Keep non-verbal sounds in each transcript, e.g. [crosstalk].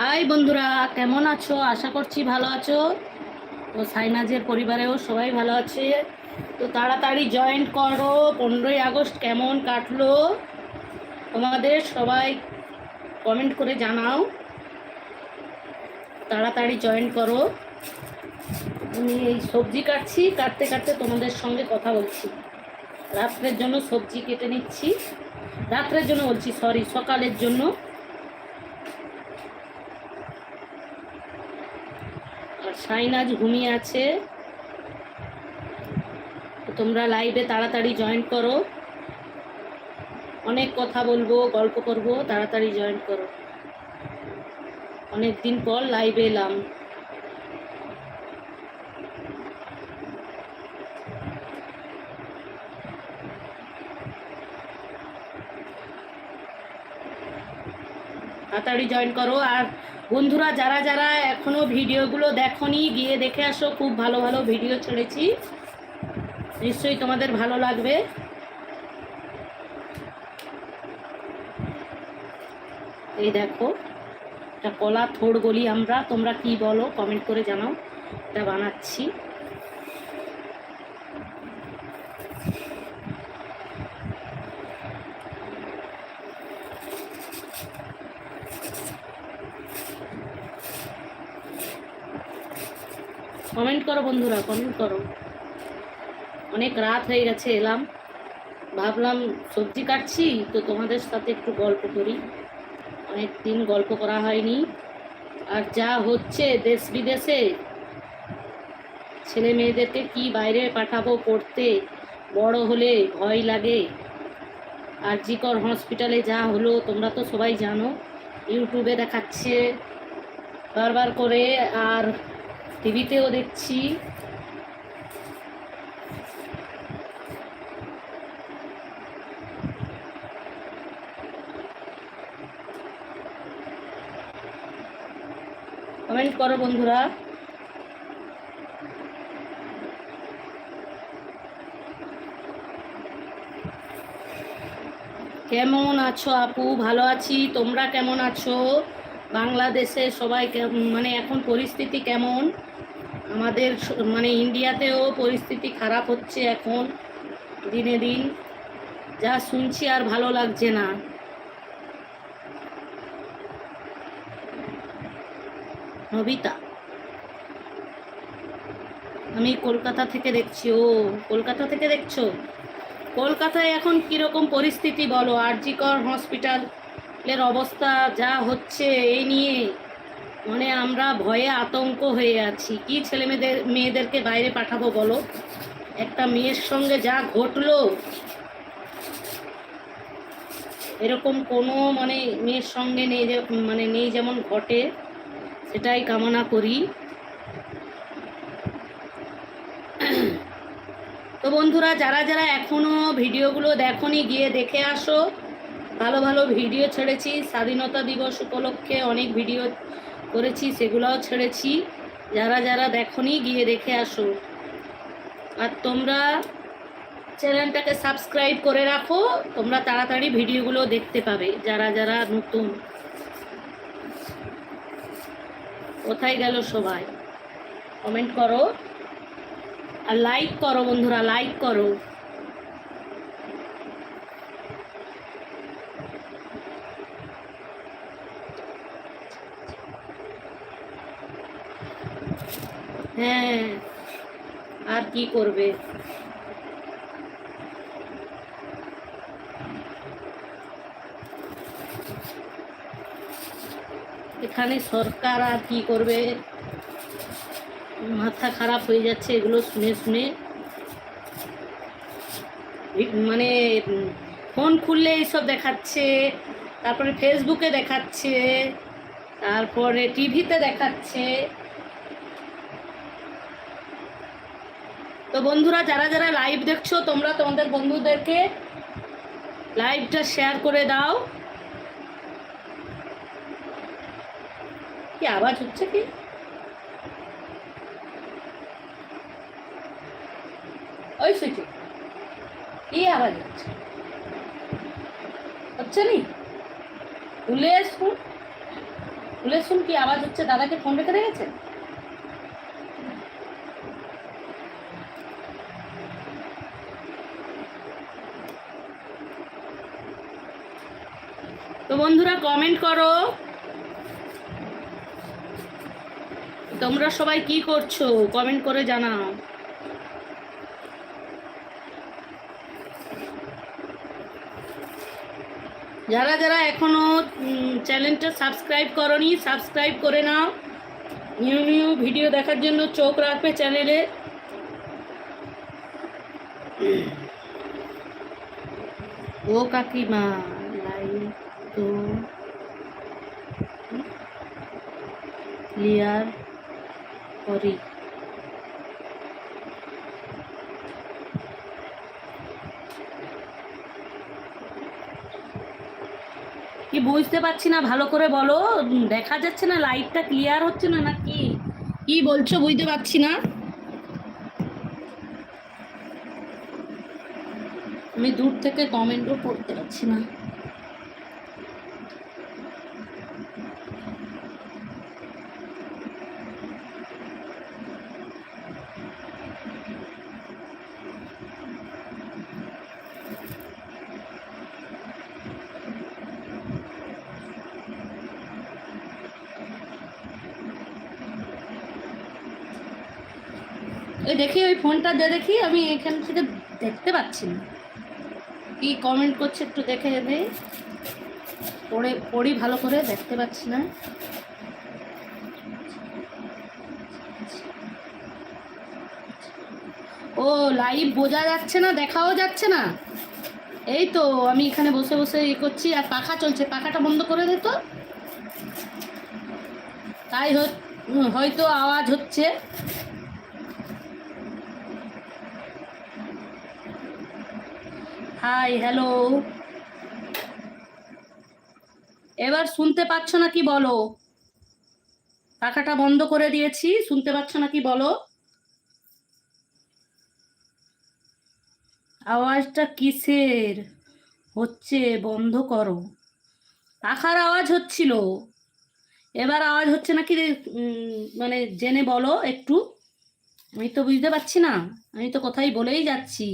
High বন্ধুরা, কেমন আছো? আশা করছি ভালো আছো। তো সাইনাজের পরিবারেও সবাই ভালো আছে। তো তাড়াতাড়ি জয়েন করো। পনেরোই আগস্ট কেমন কাটলো? তোমাদের সবাই কমেন্ট করে জানাও। তাড়াতাড়ি জয়েন করো। আমি এই সবজি কাটছি, কাটতে কাটতে তোমাদের সঙ্গে কথা বলছি। রাত্রের জন্য সবজি কেটে নিচ্ছি। রাত্রের জন্য বলছি সরি সকালের জন্য আর সাইনাজ ঘুমিয়ে আছে। তোমরা লাইভে তাড়াতাড়ি জয়েন করো। অনেক কথা বলব, গল্প করব, তাড়াতাড়ি জয়েন করো। অনেক দিন পর লাইভে এলাম। তাড়াতাড়ি জয়েন করো। আর বন্ধুরা, যারা যারা এখনও ভিডিওগুলো দেখনি, গিয়ে দেখে আসো, খুব ভালো ভালো ভিডিও ছেড়েছি। নিশ্চয়ই তোমাদের ভালো লাগবে। এই দেখো এটা কলা থোড় গলি আমরা, তোমরা কি বলো কমেন্ট করে জানাও। এটা বানাচ্ছি কমেন্ট করো বন্ধুরা কমেন্ট করো। অনেক রাত হয়ে গেছে, এলাম। ভাবলাম, সবজি কাটছি, তো তোমাদের সাথে একটু গল্প করি। অনেক দিন গল্প করা হয়নি। আর যা হচ্ছে দেশ বিদেশে ছেলে মেয়েদেরকে কি বাইরে পাঠাবো পড়তে? বড় হলে ভয় লাগে। আর জিকর হসপিটালে যা হলো, তোমরা তো সবাই জানো। ইউটিউবে দেখাচ্ছে। বারবার করে, আর টিভিতেও দেখছি। কমেন্ট করো বন্ধুরা। কেমন আছো আপু? ভালো আছি। তোমরা কেমন আছো? বাংলাদেশে সবাই মানে এখন পরিস্থিতি কেমন? আমাদের মানে ইন্ডিয়াতেও পরিস্থিতি খারাপ হচ্ছে এখন, দিনে দিন। যা শুনছি আর ভালো লাগছে না। নবিতা। আমি কলকাতা থেকে দেখছি, ও কলকাতা থেকে দেখছ? কলকাতায় এখন কীরকম পরিস্থিতি বলো? আরজিকর হসপিটালের অবস্থা, যা হচ্ছে, এই নিয়ে। মানে আমরা ভয়ে আতঙ্ক হয়ে আছি। কি ছেলে মেয়েদের, মেয়েদেরকে বাইরে পাঠাবো বলো? একটা মেয়ের সঙ্গে যা ঘটলো, এরকম কোনো মানে মেয়ের সঙ্গে নেই মানে নেই যেমন ঘটে, সেটাই কামনা করি। তো বন্ধুরা, যারা যারা এখনও ভিডিওগুলো দেখনি, গিয়ে দেখে আসো। ভালো ভালো ভিডিও ছেড়েছি। স্বাধীনতা দিবস উপলক্ষে অনেক ভিডিও করেছি, সেগুলোও ছেড়েছি। যারা যারা দেখনি, গিয়ে দেখে আসো। আর তোমরা চ্যানেলটাকে সাবস্ক্রাইব করে রাখো, তোমরা তাড়াতাড়ি ভিডিওগুলো দেখতে পাবে, যারা যারা নতুন। কোথায় গেল সবাই? কমেন্ট করো। আর লাইক করো বন্ধুরা লাইক করো হ্যাঁ আর কি করবে? এখানে সরকার আর কি করবে? মাথা খারাপ হয়ে যাচ্ছে, এগুলো শুনে শুনে। মানে ফোন খুললে এইসব দেখাচ্ছে, তারপরে ফেসবুকে দেখাচ্ছে, তারপরে টিভিতে দেখাচ্ছে। তো বন্ধুরা, যারা যারা লাইভ দেখছ, তোমরা তোমাদের বন্ধুদেরকে লাইভটা শেয়ার করে দাও। কি আওয়াজ হচ্ছে কি? ওই সুইটি কি আওয়াজ হচ্ছে? হচ্ছে নি? ভুলে আসুন খুলে শুন কি আওয়াজ হচ্ছে? দাদাকে ফোন রেখে রেখেছে? বন্ধুরা কমেন্ট করো। তোমরা সবাই কি করছ? কমেন্ট করে জানাও। যারা যারা এখনও চ্যানেলটা সাবস্ক্রাইব করনি সাবস্ক্রাইব করে নাও। নিউ নিউ ভিডিও দেখার জন্য চোখ রাখবে চ্যানেলে ও কাকিমা লাইভ তো ক্লিয়ার করি। কি বুঝতে পারছি না, ভালো করে বলো। দেখা যাচ্ছে না, লাইটটা ক্লিয়ার হচ্ছে না না কি বলছো, বুঝতে পারছি না। আমি দূর থেকে কমেন্টও পড়তে পারছি না। ওই দেখি, ওই ফোনটা দিয়ে দেখি, আমি এখান থেকে দেখতে পাচ্ছি না। কি কমেন্ট করছে একটু দেখে দে পড়ে, পড়ি ভালো করে, দেখতে পাচ্ছি না। ও লাইভ বোঝা যাচ্ছে না, দেখাও যাচ্ছে না। এই তো, আমি এখানে বসে বসে ইয়ে করছি, আর পাখা চলছে, পাখাটা বন্ধ করে দে তো। তাই হয়তো আওয়াজ হচ্ছে। হাই হ্যালো এবার শুনতে পাচ্ছ না কি বলো? পাখাটা বন্ধ করে দিয়েছি, শুনতে পাচ্ছ নাকি বলো? আওয়াজটা কিসের? হচ্ছে, বন্ধ করো। পাখার আওয়াজ হচ্ছিল। এবার আওয়াজ হচ্ছে নাকি মানে জেনে বলো একটু। আমি তো বুঝতে পারছি না, আমি তো কথাই বলেই যাচ্ছি।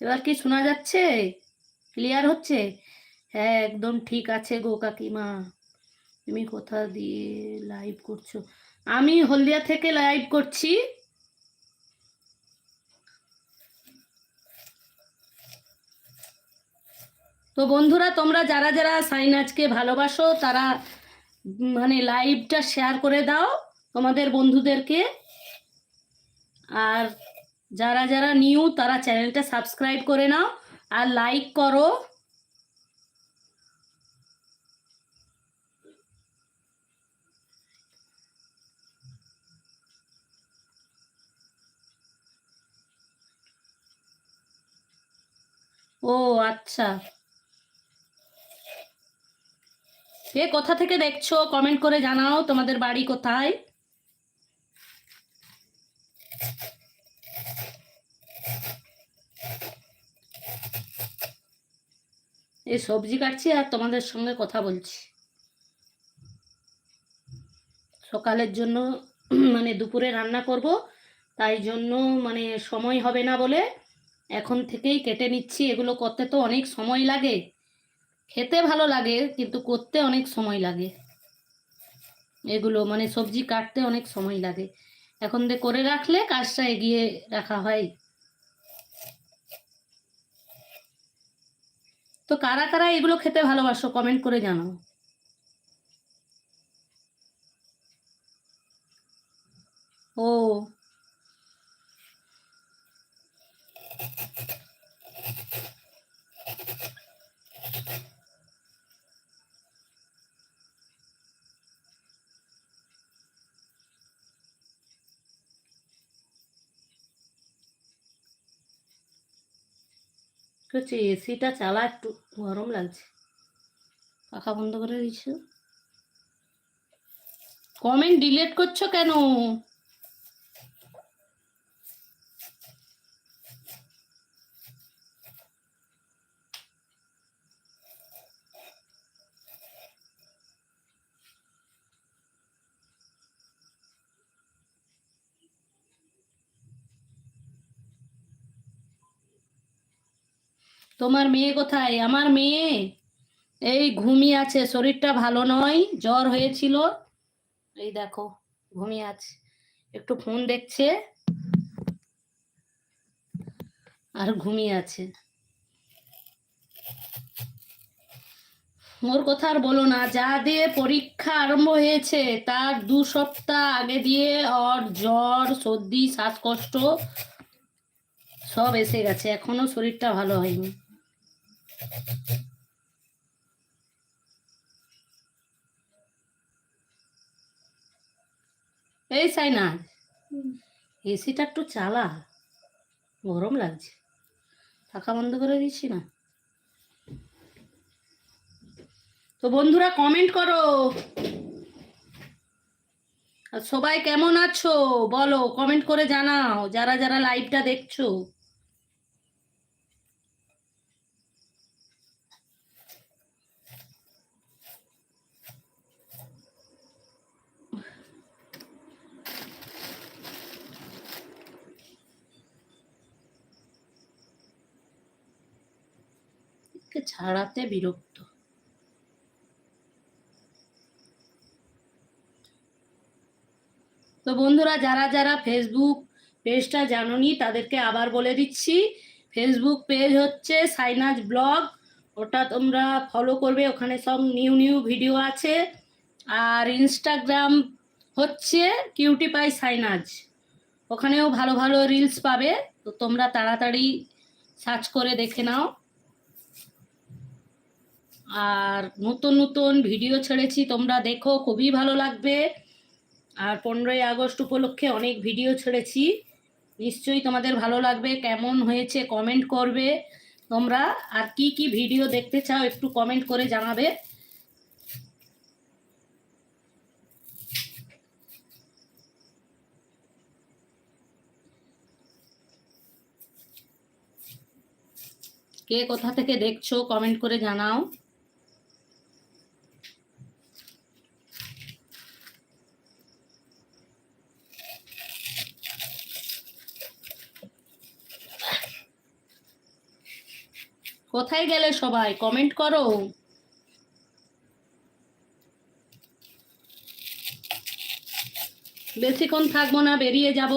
এবার কি শোনা যাচ্ছে? ক্লিয়ার হচ্ছে? হ্যাঁ একদম ঠিক আছে গো কাকিমা। তুমি কোথা দিয়ে লাইভ করছ। আমি হলদিয়া থেকে লাইভ করছি। তো বন্ধুরা, তোমরা যারা যারা সাইনাজকে ভালোবাসো, তারা মানে লাইভটা শেয়ার করে দাও তোমাদের বন্ধুদেরকে। আর যারা যারা নিউ, তারা চ্যানেলটা সাবস্ক্রাইব করে নাও আর লাইক করো। ও আচ্ছা। কে কোথা থেকে দেখছ? কমেন্ট করে জানাও, তোমাদের বাড়ি কোথায়? এই সবজি কাটছি আর তোমাদের সঙ্গে কথা বলছি। সকালের জন্য [clears throat] মানে দুপুরে রান্না করব, তাই জন্য মানে সময় হবে না বলে এখন থেকেই কেটে নিচ্ছি। এগুলো করতে তো অনেক সময় লাগে, খেতে ভালো লাগে, কিন্তু করতে অনেক সময় লাগে। এগুলো মানে সবজি কাটতে অনেক সময় লাগে। এখন দিয়ে করে রাখলে কাজটা এগিয়ে রাখা হয়। তো কারা কারা এগুলো খেতে ভালোবাসো কমেন্ট করে জানাও। ও হচ্ছে এসিটা চালা একটু গরম লাগছে। পাখা বন্ধ করে দিচ্ছ কমেন্ট ডিলেট করছ কেন? তোমার মেয়ে কোথায়? আমার মেয়ে? এই ঘুমিয়ে আছে, শরীরটা ভালো নয়, জ্বর হয়েছিল। এই দেখো, ঘুমিয়ে আছে। একটু ফোন দেখছে আর ঘুমিয়ে আছে। মোর কথা আর বলো না, যা দিয়ে পরীক্ষা আরম্ভ হয়েছে, তার দু সপ্তাহ আগে দিয়ে ওর জ্বর, সর্দি, শ্বাসকষ্ট সব এসে গেছে, এখনও শরীরটা ভালো হয়নি। এই সাইনা এসিটা একটু চালা গরম লাগছে। থাকা বন্ধ করে দিচ্ছি না। তো বন্ধুরা কমেন্ট করো। আর সবাই কেমন আছো? বলো কমেন্ট করে জানাও। যারা যারা লাইভটা দেখছ। ছাড়াতে বিরক্ত। তো বন্ধুরা, যারা যারা ফেসবুক পেজটা জানোনি, তাদেরকে আবার বলে দিচ্ছি ফেসবুক পেজ হচ্ছে সাইনাজ ব্লগ। ওটা তোমরা ফলো করবে, ওখানে সব নিউ নিউ ভিডিও আছে। আর ইনস্টাগ্রাম হচ্ছে কিউটি পাই সাইনাজ। ওখানেও ভালো ভালো রিলস পাবে, তো তোমরা তাড়াতাড়ি সার্চ করে দেখে নাও। আর নতুন নতুন ভিডিও ছেড়েছি, তোমরা দেখো, খুবই ভালো লাগবে। আর পনেরোই আগস্ট উপলক্ষে অনেক ভিডিও ছেড়েছি। নিশ্চয়ই তোমাদের ভালো লাগবে, কেমন হয়েছে কমেন্ট করবে তোমরা। আর কি কি ভিডিও দেখতে চাও একটু কমেন্ট করে জানাবে। কে কোথা থেকে দেখছ, কমেন্ট করে জানাও। কোথায় গেলে সবাই? কমেন্ট করো। বেশিক্ষণ থাকব না, বেরিয়ে যাব।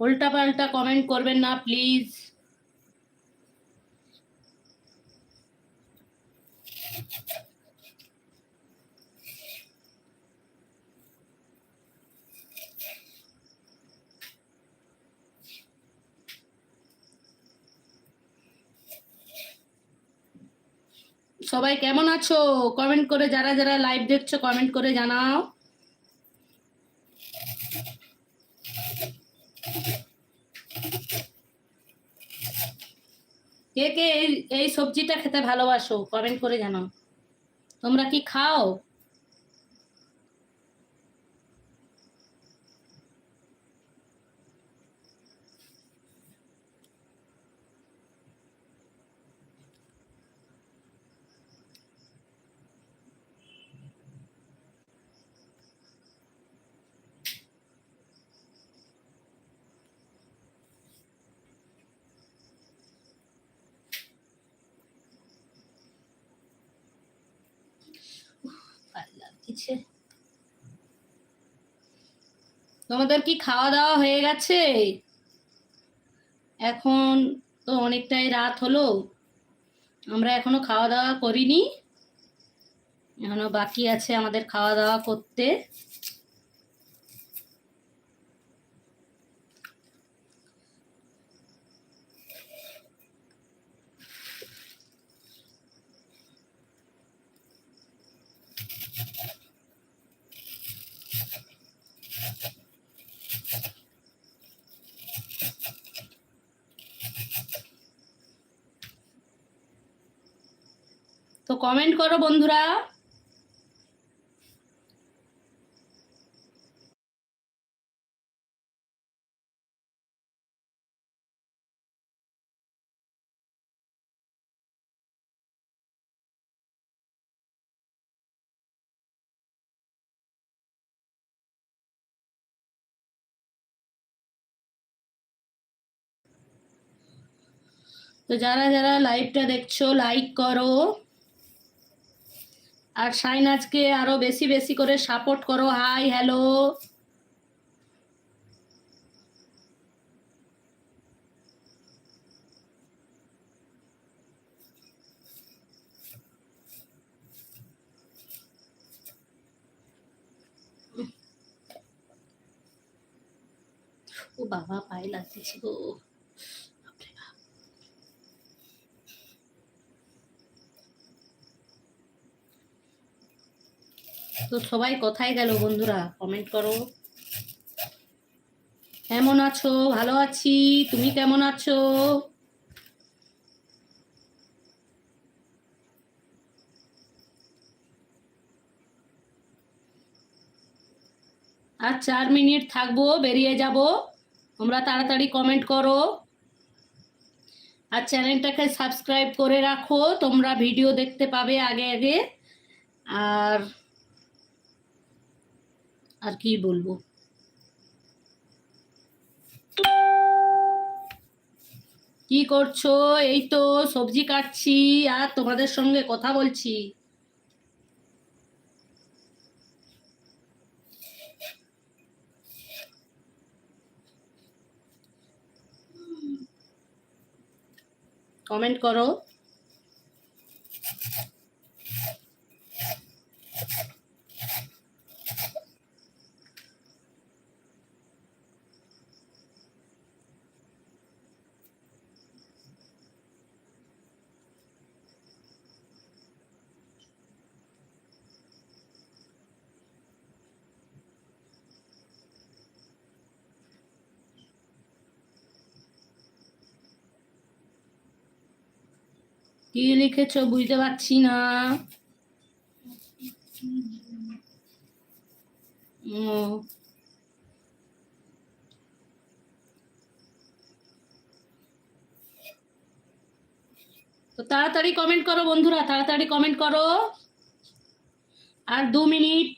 উল্টা পাল্টা কমেন্ট করবেন না প্লিজ সবাই কেমন আছো? কমেন্ট করে যারা যারা লাইভ দেখছ কমেন্ট করে জানাও। কে কে এই এই সবজিটা খেতে ভালোবাসো কমেন্ট করে জানাও। তোমরা কি খাও ভালো লাগছে তোমাদের কি খাওয়া দাওয়া হয়ে গেছে? এখন তো অনেকটাই রাত হলো। আমরা এখনও খাওয়া দাওয়া করিনি। এখনও বাকি আছে আমাদের খাওয়া দাওয়া করতে। কমেন্ট করো বন্ধুরা তো যারা যারা লাইভটা দেখছো লাইক করো আর সাইনাজকে আরও বেশি বেশি করে সাপোর্ট করো। হাই হ্যালো ও বাবা লাগতেছে গো। তো সবাই কোথায় গেল বন্ধুরা কমেন্ট করো। কেমন আছো? ভালো আছি। তুমি কেমন আছো? আর চার মিনিট থাকব, বেরিয়ে যাব। তোমরা তাড়াতাড়ি কমেন্ট করো। আর চ্যানেলটাকে সাবস্ক্রাইব করে রাখো। তোমরা ভিডিও দেখতে পাবে আগে আগে। আর আর কি বলব? কি করছ? এই তো সবজি কাটছি আর তোমাদের সঙ্গে কথা বলছি। কমেন্ট করো। কি লিখেছো বুঝতে পারছি না। তাড়াতাড়ি কমেন্ট করো বন্ধুরা, তাড়াতাড়ি কমেন্ট করো। আর দু মিনিট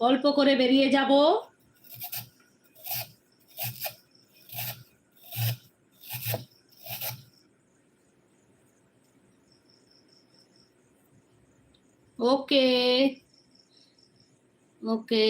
অল্প করে বেরিয়ে যাব। ওকে ওকে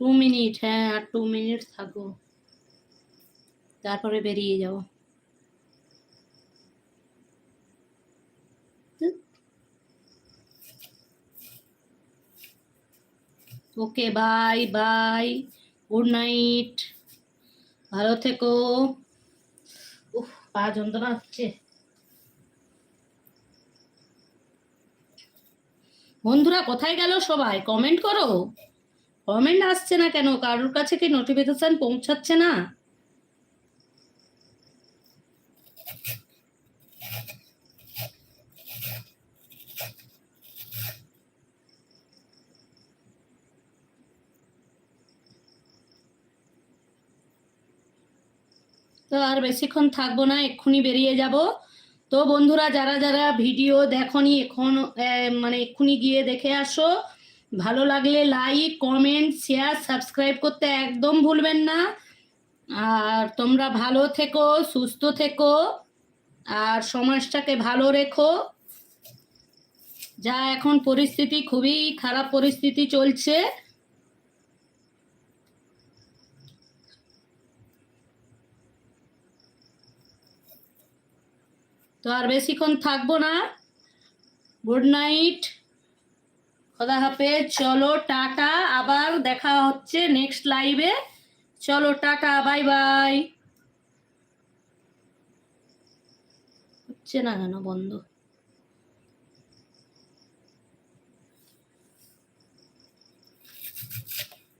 টু মিনিট হ্যাঁ আর টু মিনিট থাকব তারপরে বেরিয়ে যাব okay, bye bye. Good night. ভালো থেকো। উফ, পা যন্ত্রণা হচ্ছে। বন্ধুরা, কোথায় গেল সবাই? কমেন্ট করো। কমেন্ট আসছে না কেন? কারোর কাছে কি নোটিফিকেশন পৌঁছাচ্ছে না? তো আর বেশিক্ষণ থাকব না, এক্ষুনি বেরিয়ে যাব। তো বন্ধুরা, যারা যারা ভিডিও দেখনি, এখন মানে এক্ষুনি গিয়ে দেখে আসো। ভালো লাগলে লাইক, কমেন্ট, শেয়ার, সাবস্ক্রাইব করতে একদম ভুলবেন না। আর তোমরা ভালো থেকো, সুস্থ থেকো, আর সমাজটাকে ভালো রেখো। যা এখন পরিস্থিতি, খুবই খারাপ পরিস্থিতি চলছে। তো আর বেশিক্ষণ থাকব না। গুড নাইট খোদা হাফেজ। চলো, টাটা। আবার দেখা হচ্ছে নেক্সট লাইভে চলো, টাটা। Bye bye. হচ্ছে না কেন, বন্ধ।